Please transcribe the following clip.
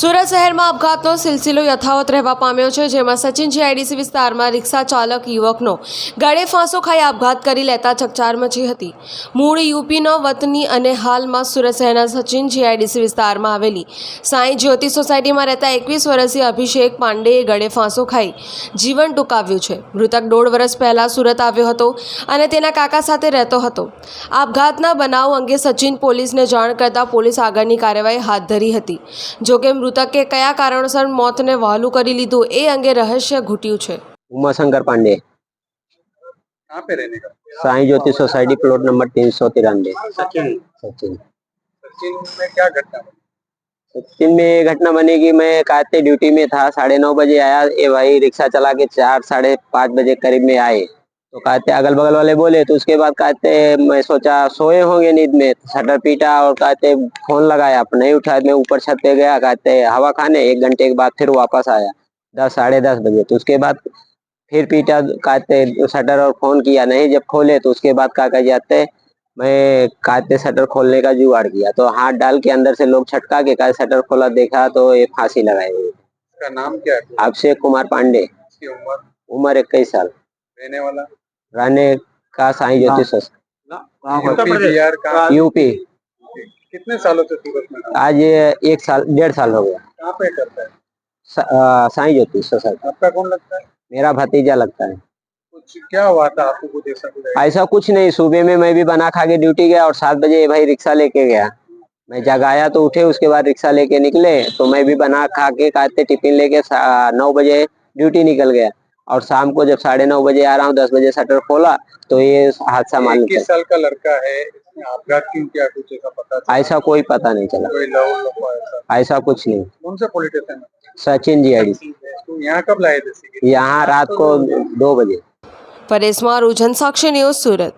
સુરત શહેરમાં આપઘાતનો સિલસિલો યથાવત રહેવા પામ્યો છે, જેમાં સચિન જીઆઈડીસી વિસ્તારમાં રિક્ષા ચાલક યુવકનો ગળે ફાંસો ખાઈ આપઘાત કરી લેતા ચકચાર મચી હતી. મૂળ યુપીનો વતની અને હાલમાં સુરત શહેરના સચિન જીઆઈડીસી વિસ્તારમાં આવેલી સાંઈ જ્યોતિ સોસાયટીમાં રહેતા એકવીસ વર્ષીય અભિષેક પાંડેએ ગળે ફાંસો ખાઈ જીવન ટૂંકાવ્યું છે. મૃતક દોઢ વર્ષ પહેલાં સુરત આવ્યો હતો અને તેના કાકા સાથે રહેતો હતો. આપઘાતના બનાવ અંગે સચિન પોલીસને જાણ કરતા પોલીસ આગળની કાર્યવાહી હાથ ધરી હતી. જોકે મૃતકે કયા કારણોસર મોતને વહાલું કરી લીધું એ અંગે રહસ્ય ઘૂટ્યું છે उमाशंकर पांडे कहाँ पे रहने का Sai Jyoti society plot number तीन सौ तिरानवे सचिन सचिन सचिन में क्या घटना बनी सचिन में ये घटना बनी कि मैं कहते ड्यूटी में था साढ़े नौ बजे आया ये भाई रिक्शा चला के चार साढ़े पाँच बजे करीब में आए तो कहते अगल बगल वाले बोले तो उसके बाद कहते मैं सोचा सोए होंगे नींद में शटर पीटा और कहते फ़ोन लगाया नहीं उठाया मैं ऊपर छत पे गया कहते हवा खाने एक घंटे के बाद फिर वापस आया दस साढ़े दस बजे तो उसके बाद फिर पीटा कहते शटर और फ़ोन किया नहीं जब खोले तो उसके बाद क्या कह जाते मैं कहते शटर खोलने का जुगाड़ किया तो हाथ डाल के अंदर से लोग छटका के कहते शटर खोला देखा तो ये फांसी लगाए हुए नाम क्या है? अभिषेक कुमार पांडे। उम्र? उम्र इक्कीस साल। रहने वाला? रहने का साई ज्योति सोस यूपी यूपी। कितने सालों से सूरत में आज ये एक साल डेढ़ साल हो गया। कहाँ पे करता है? स- साई ज्योति सोसाइटी आपका कौन लगता है? मेरा भतीजा लगता है। कुछ क्या हुआ था आपको कुछ ऐसा कुछ ऐसा कुछ नहीं सुबह में मैं भी बना खा के ड्यूटी गया और सात बजे भाई रिक्शा लेके गया। मैं जगाया तो उठे उसके बाद रिक्शा लेके निकले तो मैं भी बना खा के खाते टिफ़िन लेके नौ बजे ड्यूटी निकल गया। और शाम को जब साढ़े नौ बजे आ रहा हूँ दस बजे शटर खोला तो ये हादसा मान किस साल का लड़का है क्यों क्या कुछ ऐसा पता ऐसा कोई पता नहीं चला। ऐसा? कुछ नहीं। कौन सा पॉलिटिशियन सचिन जी आई तो यहाँ कब लाए थे यहाँ रात को दो बजे। परेश रुझन साक्षी न्यूज़ सूरत।